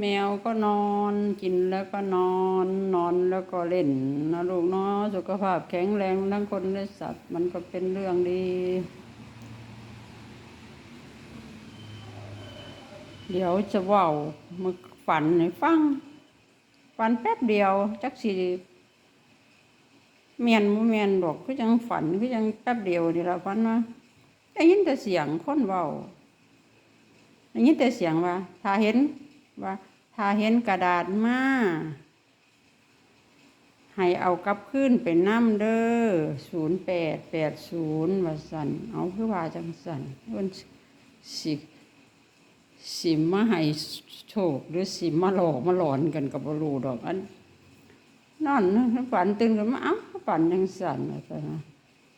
แมวก็นอนกินแล้วก็นอนนอนแล้วก็เล่นนะลูกเนาะสุขภาพแข็งแรงทั้งคนและสัตว์มันก็เป็นเรื่องดี เดี๋ยวจะว่ามาฝันให้ฟัง ฝันแป๊บเดียวจักสิเมียนบ่เมียนดอกก็ยังฝันก็ยังแป๊บเดียวนี่ละฝันว่าได้ยินแต่เสียงคนเว้าได้ยินแต่เสียงว่า ถ้าเห็นว่า ถ้าเห็นกระดาษมาให้เอากลับขึ้นไปน้ำเด้อศูนย์แปดแปดศูนย์ว่าสันเอาคือว่าจังสันเพิ่นสิสิมาให้โชคหรือสิมาหลอกมาหลอนกันกับบรูดอกอันนอนนฝันตื่นขึ้นมาเอ้าฝันยังสั่นอะไรนะ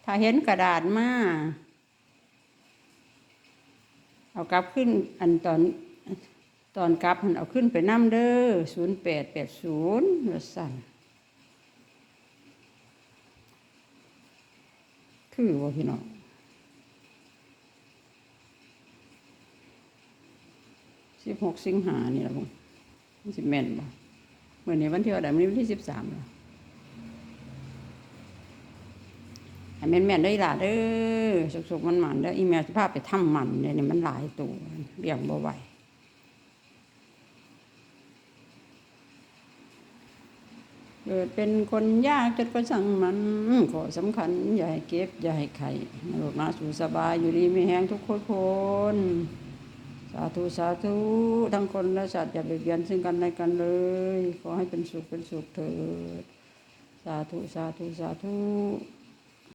ถ้าเห็นกระดาษมาเอากลับขึ้นอันตอน ตอนกลับมันเอาขึ้นไปน้ำเด้อศูนย์แปดแปดศูนย์สั่นคือว่าพี่น้องสิบหกสิงหานี่ละมั้งสิบแม่นบ่เมื่อนี้วันที่ว่าใดวันนี้วันที่สิบสามแล้วให้แม่นแม่นได้ล่ะเด้อสุกๆมันมันเด้ออีแมวสิพไปทำมันเนี่ยนี่มันหลายตัวเลี้ยงบ่ไหว เกิดเป็นคนยากจดก็สั่งมันขอสำคัญ อย่าให้เก็บ อย่าให้ไข่ลูกมาสู่สบายอยู่ดีไม่แห้งทุกคนคนสาธุสาธุทั้งคนและสัตว์อย่าเบียดเบียนซึ่งกันและกันเลย ขอให้เป็นสุขเป็นสุขเถิด สาธุสาธุสาธุ